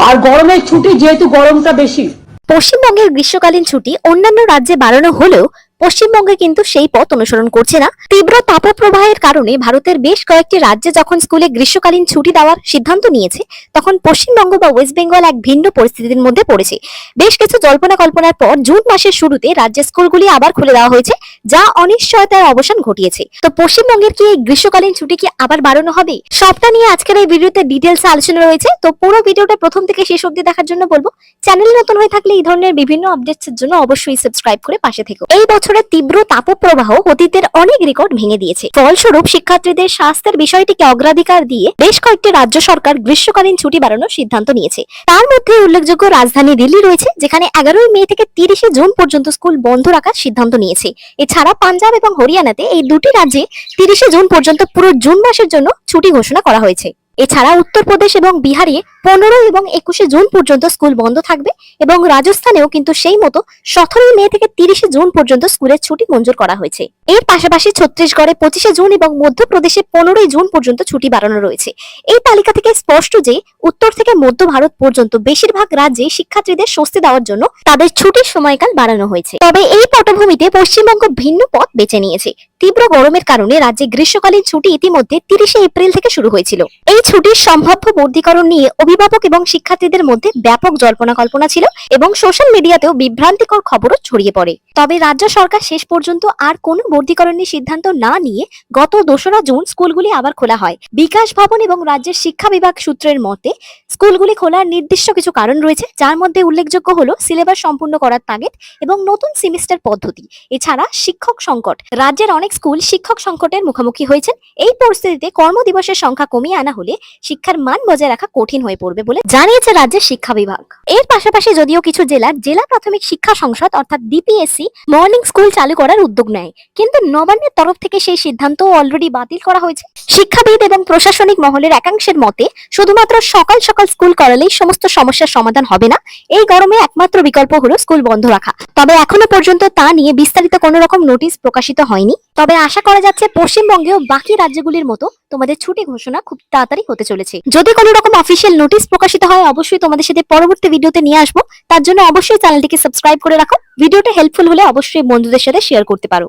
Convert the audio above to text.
আর গরমের ছুটি যেহেতু গরমটা বেশি। পশ্চিমবঙ্গের গ্রীষ্মকালীন ছুটি অন্যান্য রাজ্যে বাড়ানো হলেও পশ্চিমবঙ্গে কিন্তু সেই পথ অনুসরণ করছে না। তীব্র তাপপ্রবাহের কারণে ভারতের বেশ কয়েকটি রাজ্যে যখন স্কুলে গ্রীষ্মকালীন ছুটি দেওয়ার সিদ্ধান্ত নিয়েছে, তখন পশ্চিমবঙ্গ বা ওয়েস্ট বেঙ্গল এক ভিন্ন পরিস্থিতির মধ্যে পড়েছে। বেশ কিছু জল্পনা কল্পনার পর জুন মাসের শুরুতে রাজ্যের স্কুলগুলি আবার খুলে দেওয়া হয়েছে, যা অনিশ্চয়তার অবসান ঘটিয়েছে। তো পশ্চিমবঙ্গের কি এই গ্রীষ্মকালীন ছুটি কি আবার বাড়ানো হবে? সবটা নিয়ে আজকের এই ভিডিওতে ডিটেলস আলোচনা রয়েছে। তো পুরো ভিডিওটা প্রথম থেকে শেষ অব্দি দেখার জন্য বলব, চ্যানেলে নতুন হয়ে থাকলে এই ধরনের বিভিন্ন আপডেটস এর জন্য অবশ্যই সাবস্ক্রাইব করে পাশে থেকো। এই বছরের তীব্র তাপপ্রবাহ অতীতের অনেক রেকর্ড ভেঙে দিয়েছে। ফলস্বরূপ, শিক্ষার্থীদের স্বাস্থ্যের বিষয়টিকে অগ্রাধিকার দিয়ে বেশ কয়েকটি রাজ্য সরকার গ্রীষ্মকালীন ছুটি বাড়ানোর সিদ্ধান্ত নিয়েছে। তার মধ্যে উল্লেখযোগ্য রাজধানী দিল্লি রয়েছে, যেখানে এগারোই মে থেকে তিরিশে জুন পর্যন্ত স্কুল বন্ধ রাখার সিদ্ধান্ত নিয়েছে। এছাড়া পাঞ্জাব এবং হরিয়ানাতে এই দুটি রাজ্যে তিরিশে জুন পর্যন্ত পুরো জুন মাসের জন্য ছুটি ঘোষণা করা হয়েছে। এছাড়া উত্তরপ্রদেশ এবং বিহারে পনেরো এবং একুশে জুন পর্যন্ত স্কুল বন্ধ থাকবে এবং রাজস্থানেও কিন্তু সেই মতো সতেরোই মে থেকে তিরিশে জুন পর্যন্ত স্কুলের ছুটি মঞ্জুর করা হয়েছে। এর পাশাপাশি ছত্তিশগড়ে পঁচিশে জুন এবং মধ্যপ্রদেশে পনেরোই জুন পর্যন্ত ছুটি বাড়ানো রয়েছে। এই তালিকা থেকে স্পষ্ট যে উত্তর থেকে মধ্য ভারত পর্যন্ত বেশিরভাগ রাজ্যে শিক্ষার্থীদের স্বস্তি দেওয়ার জন্য তাদের ছুটির সময়কাল বাড়ানো হয়েছে। তবে এই পটভূমিতে পশ্চিমবঙ্গ ভিন্ন পথ বেছে নিয়েছে। তীব্র গরমের কারণে রাজ্যে গ্রীষ্মকালীন ছুটি ইতিমধ্যে তিরিশে এপ্রিল থেকে শুরু হয়েছিল। এই ছুটির সম্ভাব্য বর্ধিকরণ নিয়ে অভিভাবক এবং শিক্ষার্থীদের মধ্যে ব্যাপক জল্পনা কল্পনা ছিল এবং সোশ্যাল মিডিয়াতেও বিভ্রান্তিকর খবরও ছড়িয়ে পড়ে। তবে রাজ্য সরকার শেষ পর্যন্ত আর কোনো বর্ধিকরণের সিদ্ধান্ত না নিয়ে গত দোসরা জুন স্কুলগুলি আবার খোলা হয়। বিকাশ ভবন এবং রাজ্যের শিক্ষা বিভাগ সূত্রের মতে, স্কুলগুলি খোলার নির্দিষ্ট কিছু কারণ রয়েছে, যার মধ্যে উল্লেখযোগ্য হলো সিলেবাস সম্পূর্ণ করার তাগিদ এবং নতুন সেমিস্টার পদ্ধতি। এছাড়া শিক্ষক সংকট। রাজ্যের অনেক স্কুল শিক্ষক সংকটের মুখোমুখি হয়েছেন। এই পরিস্থিতিতে কর্মদিবসের সংখ্যা কমিয়ে আনা হলে শিক্ষার মান বজায় রাখা কঠিন হয়ে পড়বে বলে জানিয়েছে রাজ্যের শিক্ষা বিভাগ। এর পাশাপাশি যদিও কিছু জেলার জেলা প্রাথমিক শিক্ষা সংসদ অর্থাৎ ডিপিএসসি, মর্নিং স্কুল চালু করার উদ্যোগ নেয়। কিন্তু নবান্নের তরফ থেকে সেই সিদ্ধান্ত অলরেডি বাতিল করা হয়েছে। শিক্ষাবিদ এবং প্রশাসনিক মহলের একাংশের মতে, শুধুমাত্র সকাল সকাল স্কুল করালেই সমস্ত সমস্যার সমাধান হবে না। এই গরমে একমাত্র বিকল্প হলো স্কুল বন্ধ রাখা। তবে এখনও পর্যন্ত তা নিয়ে বিস্তারিত কোনো রকম নোটিশ প্রকাশিত হয়নি। তবে আশা করা যাচ্ছে পশ্চিমবঙ্গেও বাকি রাজ্যগুলির মতো তোমাদের ছুটি ঘোষণা খুব তাড়াতাড়ি হতে চলেছে। যদি কোনো রকম অফিসিয়াল নোটিশ প্রকাশিত হয়, অবশ্যই তোমাদের সাথে পরবর্তী ভিডিওতে নিয়ে আসব। তার জন্য অবশ্যই চ্যানেলটিকে সাবস্ক্রাইব করে রাখো। ভিডিওটা হেল্পফুল হলে অবশ্যই বন্ধুদের সাথে শেয়ার করতে পারো।